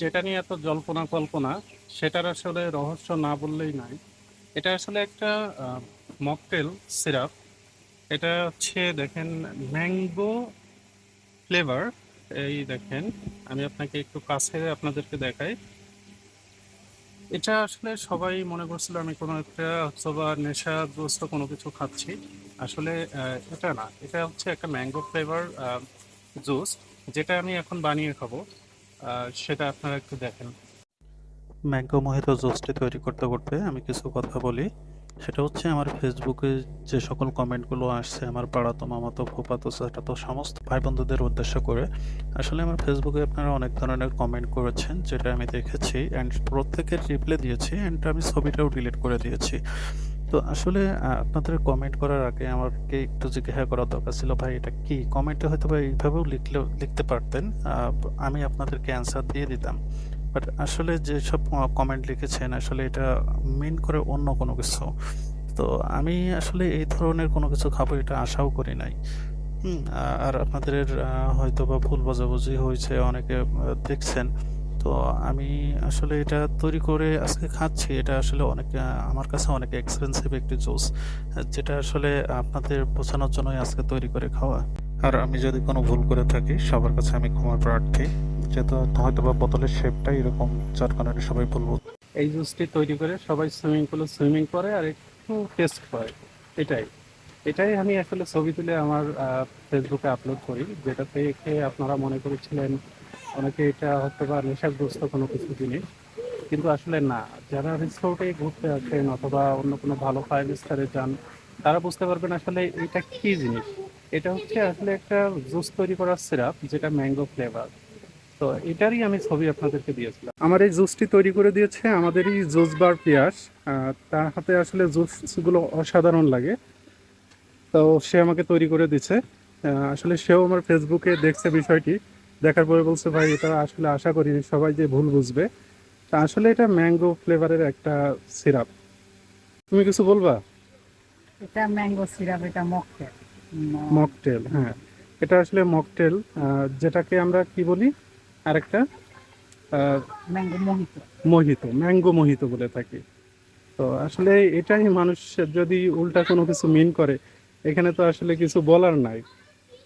যেটা নিয়ে এত জল্পনা কল্পনা, সেটার আসলে রহস্য না বললেই নাই। এটা আসলে একটা মকটেল সিরাপ। এটা হচ্ছে, দেখেন, ম্যাঙ্গো ফ্লেভার। এই দেখেন, আমি আপনাকে একটু কাছে আপনাদেরকে দেখাই। এটা আসলে সবাই মনে করছিল আমি কোনো একটা অথবা নেশাগ্রস্ত কোনো কিছু খাচ্ছি। আসলে এটা না। এটা হচ্ছে একটা ম্যাঙ্গো ফ্লেভার জুস, যেটা আমি এখন বানিয়ে খাব। সেটা আপনারা একটু দেখেন। ম্যাঙ্গো মোহিতো জুসটি তৈরি করতে করতে আমি কিছু কথা বলি। সেটা হচ্ছে আমার ফেসবুকে যে সকল কমেন্টগুলো আসছে, আমার পাড়াতো, মামাতো ফুপাতো চাচাতো, সমস্ত ভাই বন্ধুদের উদ্দেশ্য করে, আসলে আমার ফেসবুকে আপনারা অনেক ধরনের কমেন্ট করেছেন, যেটা আমি দেখেছি। অ্যান্ড প্রত্যেকের রিপ্লাই দিয়েছি অ্যান্ড আমি ছবিটাও ডিলিট করে দিয়েছি। তো আসলে আপনাদের কমেন্ট করার আগে আমাকে একটু জিজ্ঞাসা করার দরকার ছিল, ভাই এটা কি? কমেন্টে হয়তো বা এইভাবেও লিখলে লিখতে পারতেন। আমি আপনাদেরকে অ্যান্সার দিয়ে দিতাম। বাট আসলে যেসব কমেন্ট লিখেছেন, আসলে এটা মেন করে অন্য কোনো কিছু। তো আমি আসলে এই ধরনের কোনো কিছু খাব এটা আশাও করি নাই। আর আপনাদের হয়তো বা ভুল বোঝাবুঝি হয়েছে, অনেকে দেখছেন। তো আমি আসলে এটা তৈরি করে আজকে খাচ্ছি। এটা আসলে অনেক আমার কাছে অনেক এক্সপেন্সিভ একটি জুস যেটা আসলে আপনাদের বোঝানোর জন্যই আজকে তৈরি করে খাওয়া। আর আমি যদি কোনো ভুল করে থাকি, সবার কাছে আমি ক্ষমা প্রার্থী। যেহেতু হয়তো বা বোতলের শেপটা এরকম, যার কারণে সবাই বলব এই জুসটি তৈরি করে সবাই সুইমিং পুলে সুইমিং করে আর একটু টেস্ট করে, এটাই। এটাই আমি আসলে ছবি তুলে আমার ফেসবুকে আপলোড করি যেটা থেকে আপনারা মনে করেছিলেন অনেকে এটা হতে বা নেশাগ্রস্ত কোনো কিছু জিনিস, কিন্তু আসলে না। যারা রিসোর্টে ঘুরতে আসেন অথবা অন্য কোনো ভালো ফাইভ স্টারে যান, তারা বুঝতে পারবেন আসলে এটা কি জিনিস। এটা হচ্ছে আসলে একটা জুস তৈরি করার সিরাপ যেটা ম্যাঙ্গো ফ্লেভার তো এটারই আমি ছবি আপনাদেরকে দিয়েছিলাম। আমার এই জুসটি তৈরি করে দিয়েছে আমাদেরই জুস বার পিয়াস তার হাতে আসলে জুসগুলো অসাধারণ লাগে। তো সে আমাকে তৈরি করে দিচ্ছে আসলে সেও আমার ফেসবুকে দেখছে বিষয়টি দেখার পরে বলছে ভাই এটা আসলে আশা করি সবাই যে ভুল বুঝবে। তা আসলে এটা ম্যাঙ্গো ফ্লেভারের একটা সিরাপ। তুমি কিছু বলবা? এটা ম্যাঙ্গো সিরাপ এটা মকটেল। মকটেল হ্যাঁ। এটা আসলে মকটেল যেটাকে আমরা কি বলি? আরেকটা আহ, ম্যাঙ্গো মোহিত। মোহিত ম্যাঙ্গো মোহিত বলে থাকি। তো আসলে এটাই মানুষ যদি উল্টা কোনো কিছু মিন করে এখানে তো আসলে কিছু বলার নাই।